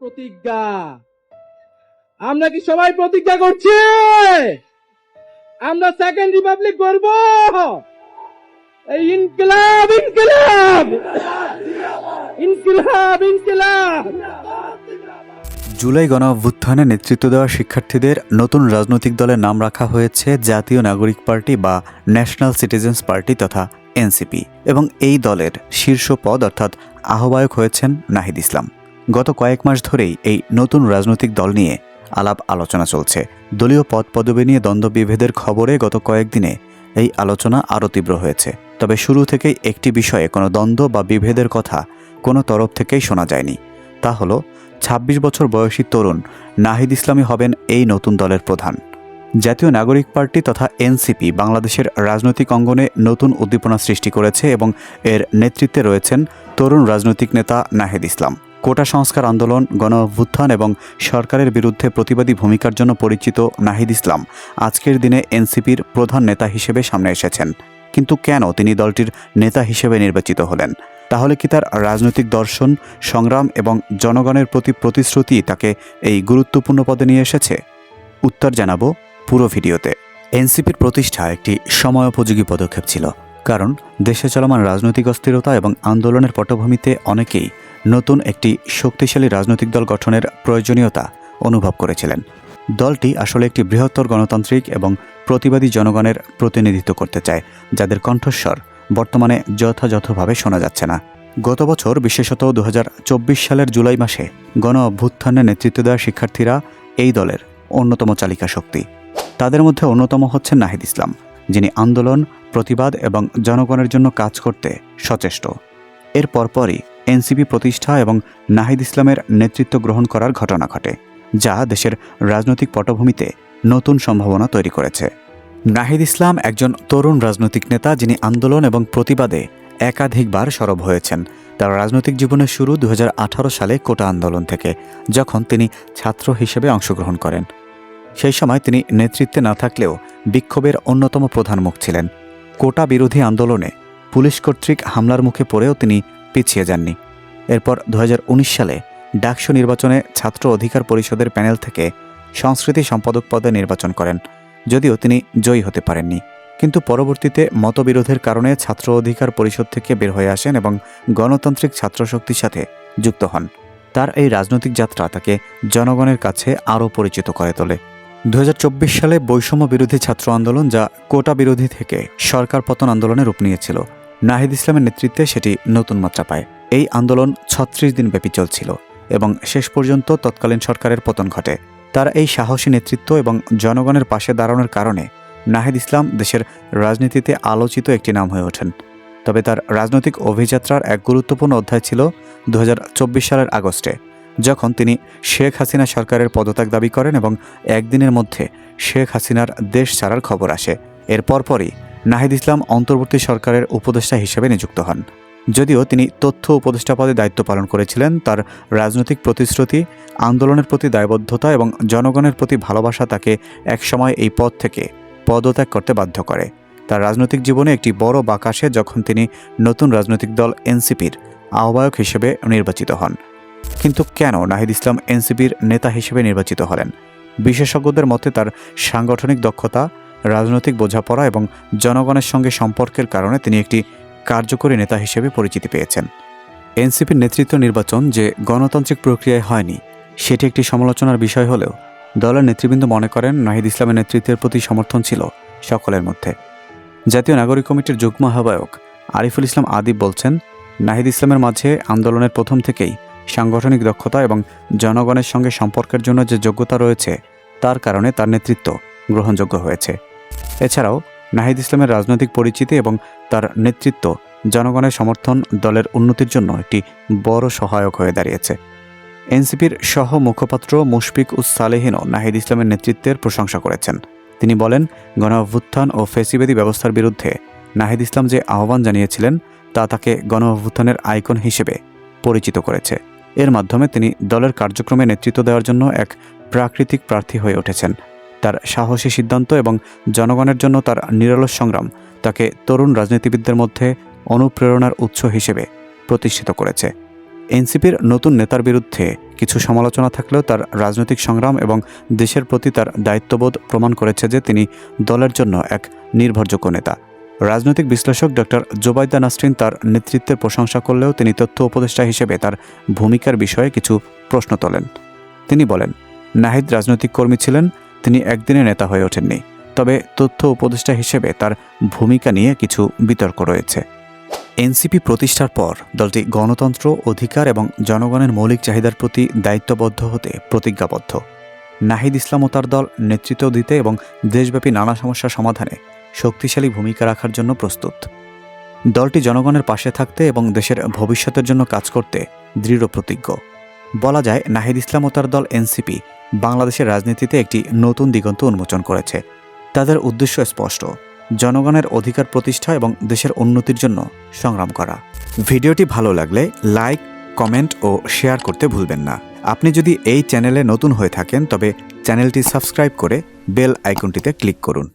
প্রতিজ্ঞা। আমরা কি সবাই প্রতিজ্ঞা করছি? আমরা সেকেন্ড রিপাবলিক করব এই ইনকিলাব ইনকিলাব! ইনকিলাব ইনকিলাব! জুলাই গণ অভ্যুত্থানে নেতৃত্ব দেওয়া শিক্ষার্থীদের নতুন রাজনৈতিক দলের নাম রাখা হয়েছে জাতীয় নাগরিক পার্টি বা ন্যাশনাল সিটিজেন্স পার্টি তথা এনসিপি এবং এই দলের শীর্ষ পদ অর্থাৎ আহ্বায়ক হয়েছেন নাহিদ ইসলাম। গত কয়েক মাস ধরেই এই নতুন রাজনৈতিক দল নিয়ে আলাপ আলোচনা চলছে। দলীয় পদ পদবি নিয়ে দ্বন্দ্ব বিভেদের খবরে গত কয়েকদিনে এই আলোচনা আরও তীব্র হয়েছে। তবে শুরু থেকেই একটি বিষয়ে কোনো দ্বন্দ্ব বা বিভেদের কথা কোনো তরফ থেকেই শোনা যায়নি। তা হলো ২৬ বছর বয়সী তরুণ নাহিদ ইসলামী হবেন এই নতুন দলের প্রধান। জাতীয় নাগরিক পার্টি তথা এনসিপি বাংলাদেশের রাজনৈতিক অঙ্গনে নতুন উদ্দীপনা সৃষ্টি করেছে এবং এর নেতৃত্বে রয়েছেন তরুণ রাজনৈতিক নেতা নাহিদ ইসলাম। কোটা সংস্কার আন্দোলন গণ অভ্যুত্থান এবং সরকারের বিরুদ্ধে প্রতিবাদী ভূমিকার জন্য পরিচিত নাহিদ ইসলাম আজকের দিনে এনসিপির প্রধান নেতা হিসেবে সামনে এসেছেন। কিন্তু কেন তিনি দলটির নেতা হিসেবে নির্বাচিত হলেন? তাহলে কি তার রাজনৈতিক দর্শন, সংগ্রাম এবং জনগণের প্রতি প্রতিশ্রুতি তাকে এই গুরুত্বপূর্ণ পদে নিয়ে এসেছে? উত্তর জানাব পুরো ভিডিওতে। এনসিপির প্রতিষ্ঠা একটি সময়োপযোগী পদক্ষেপ ছিল, কারণ দেশে চলমান রাজনৈতিক অস্থিরতা এবং আন্দোলনের পটভূমিতে অনেকেই নতুন একটি শক্তিশালী রাজনৈতিক দল গঠনের প্রয়োজনীয়তা অনুভব করেছিলেন। দলটি আসলে একটি বৃহত্তর গণতান্ত্রিক এবং প্রতিবাদী জনগণের প্রতিনিধিত্ব করতে চায়, যাদের কণ্ঠস্বর বর্তমানে যথাযথভাবে শোনা যাচ্ছে না। গত বছর, বিশেষত দু হাজার চব্বিশ সালের জুলাই মাসে গণ অভ্যুত্থানে নেতৃত্ব দেওয়া শিক্ষার্থীরা এই দলের অন্যতম চালিকা শক্তি। তাদের মধ্যে অন্যতম হচ্ছেন নাহিদ ইসলাম, যিনি আন্দোলন, প্রতিবাদ এবং জনগণের জন্য কাজ করতে সচেষ্ট। এর পরপরই এনসিপি প্রতিষ্ঠা এবং নাহিদ ইসলামের নেতৃত্ব গ্রহণ করার ঘটনা ঘটে, যা দেশের রাজনৈতিক পটভূমিতে নতুন সম্ভাবনা তৈরি করেছে। নাহিদ ইসলাম একজন তরুণ রাজনৈতিক নেতা যিনি আন্দোলন এবং প্রতিবাদে একাধিকবার সরব হয়েছেন। তার রাজনৈতিক জীবনের শুরু দু হাজার আঠারো সালে কোটা আন্দোলন থেকে, যখন তিনি ছাত্র হিসেবে অংশগ্রহণ করেন। সেই সময় তিনি নেতৃত্বে না থাকলেও বিক্ষোভের অন্যতম প্রধান মুখ ছিলেন। কোটা বিরোধী আন্দোলনে পুলিশ কর্তৃক হামলার মুখে পড়েও তিনি পিছিয়ে যাননি। এরপর দু হাজার উনিশ সালে ডাকসু নির্বাচনে ছাত্র অধিকার পরিষদের প্যানেল থেকে সংস্কৃতি সম্পাদক পদে নির্বাচন করেন, যদিও তিনি জয়ী হতে পারেননি। কিন্তু পরবর্তীতে মতবিরোধের কারণে ছাত্র অধিকার পরিষদ থেকে বের হয়ে আসেন এবং গণতান্ত্রিক ছাত্রশক্তির সাথে যুক্ত হন। তার এই রাজনৈতিক যাত্রা তাকে জনগণের কাছে আরও পরিচিত করে তোলে। দু হাজার চব্বিশ সালে বৈষম্য বিরোধী ছাত্র আন্দোলন যা কোটা বিরোধী থেকে সরকার পতন আন্দোলনে রূপ নিয়েছিল নাহিদ ইসলামের নেতৃত্বে সেটি নতুন মাত্রা পায়। এই আন্দোলন ছত্রিশ দিন ব্যাপী চলছিল এবং শেষ পর্যন্ত তৎকালীন সরকারের পতন ঘটে। তার এই সাহসী নেতৃত্ব এবং জনগণের পাশে দাঁড়ানোর কারণে নাহিদ ইসলাম দেশের রাজনীতিতে আলোচিত একটি নাম হয়ে ওঠেন। তবে তার রাজনৈতিক অভিযাত্রার এক গুরুত্বপূর্ণ অধ্যায় ছিল দু হাজার চব্বিশ সালের আগস্টে, যখন তিনি শেখ হাসিনা সরকারের পদত্যাগ দাবি করেন এবং একদিনের মধ্যে শেখ হাসিনার দেশ ছাড়ার খবর আসে। এর পরপরই নাহিদ ইসলাম অন্তর্বর্তী সরকারের উপদেষ্টা হিসেবে নিযুক্ত হন। যদিও তিনি তথ্য উপদেষ্টা পদে দায়িত্ব পালন করেছিলেন, তার রাজনৈতিক প্রতিশ্রুতি, আন্দোলনের প্রতি দায়বদ্ধতা এবং জনগণের প্রতি ভালোবাসা তাকে একসময় এই পদ থেকে পদত্যাগ করতে বাধ্য করে। তার রাজনৈতিক জীবনে একটি বড় বাকাশে যখন তিনি নতুন রাজনৈতিক দল এনসিপির আহ্বায়ক হিসেবে নির্বাচিত হন। কিন্তু কেন নাহিদ ইসলাম এনসিপির নেতা হিসেবে নির্বাচিত হলেন? বিশেষজ্ঞদের মতে তার সাংগঠনিক দক্ষতা রাজনৈতিক বোঝাপড়া এবং জনগণের সঙ্গে সম্পর্কের কারণে তিনি একটি কার্যকরী নেতা হিসেবে পরিচিতি পেয়েছেন। এনসিপির নেতৃত্ব নির্বাচন যে গণতান্ত্রিক প্রক্রিয়ায় হয়নি, সেটি একটি সমালোচনার বিষয় হলেও দলের নেতৃবৃন্দ মনে করেন নাহিদ ইসলামের নেতৃত্বের প্রতি সমর্থন ছিল সকলের মধ্যে। জাতীয় নাগরিক কমিটির যুগ্ম আহ্বায়ক আরিফুল ইসলাম আদিব বলছেন, নাহিদ ইসলামের মাঝে আন্দোলনের প্রথম থেকেই সাংগঠনিক দক্ষতা এবং জনগণের সঙ্গে সম্পর্কের জন্য যে যোগ্যতা রয়েছে, তার কারণে তার নেতৃত্ব গ্রহণযোগ্য হয়েছে। এছাড়াও নাহিদ ইসলামের রাজনৈতিক পরিচিতি এবং তার নেতৃত্ব জনগণের সমর্থন দলের উন্নতির জন্য একটি বড় সহায়ক হয়ে দাঁড়িয়েছে। এনসিপির সহ মুখপাত্র মুশফিক উস সালেহিনও নাহিদ ইসলামের নেতৃত্বের প্রশংসা করেছেন। তিনি বলেন গণ অভ্যুত্থান ও ফেসিবেদি ব্যবস্থার বিরুদ্ধে নাহিদ ইসলাম যে আহ্বান জানিয়েছিলেন, তা তাকে গণ অভ্যুত্থানের আইকন হিসেবে পরিচিত করেছে। এর মাধ্যমে তিনি দলের কার্যক্রমে নেতৃত্ব দেওয়ার জন্য এক প্রাকৃতিক প্রার্থী হয়ে উঠেছেন। তার সাহসী সিদ্ধান্ত এবং জনগণের জন্য তার নিরলস সংগ্রাম তাকে তরুণ রাজনীতিবিদদের মধ্যে অনুপ্রেরণার উৎস হিসেবে প্রতিষ্ঠিত করেছে। এনসিপির নতুন নেতার বিরুদ্ধে কিছু সমালোচনা থাকলেও তার রাজনৈতিক সংগ্রাম এবং দেশের প্রতি তার দায়িত্ববোধ প্রমাণ করেছে যে তিনি দলের জন্য এক নির্ভরযোগ্য নেতা। রাজনৈতিক বিশ্লেষক ডক্টর জোবাইদা নাসরিন তার নেতৃত্বের প্রশংসা করলেও তিনি তথ্য উপদেষ্টা হিসেবে তার ভূমিকার বিষয়ে কিছু প্রশ্ন তোলেন। তিনি বলেন, নাহিদ রাজনৈতিক কর্মী ছিলেন তিনি একদিনে নেতা হয়ে ওঠেননি, তবে তথ্য উপদেষ্টা হিসেবে তার ভূমিকা নিয়ে কিছু বিতর্ক রয়েছে। এনসিপি প্রতিষ্ঠার পর দলটি গণতন্ত্র, অধিকার এবং জনগণের মৌলিক চাহিদার প্রতি দায়িত্ববদ্ধ হতে প্রতিজ্ঞাবদ্ধ। নাহিদ ইসলাম ও তার দল নেতৃত্ব দিতে এবং দেশব্যাপী নানা সমস্যার সমাধানে শক্তিশালী ভূমিকা রাখার জন্য প্রস্তুত। দলটি জনগণের পাশে থাকতে এবং দেশের ভবিষ্যতের জন্য কাজ করতে দৃঢ় প্রতিজ্ঞ। বলা যায়, নাহিদ ইসলাম ও তার দল এনসিপি বাংলাদেশের রাজনীতিতে একটি নতুন দিগন্ত উন্মোচন করেছে। তাদের উদ্দেশ্য স্পষ্ট, জনগণের অধিকার প্রতিষ্ঠা এবং দেশের উন্নতির জন্য সংগ্রাম করা। ভিডিওটি ভালো লাগলে লাইক, কমেন্ট ও শেয়ার করতে ভুলবেন না। আপনি যদি এই চ্যানেলে নতুন হয়ে থাকেন, তবে চ্যানেলটি সাবস্ক্রাইব করে বেল আইকনটিতে ক্লিক করুন।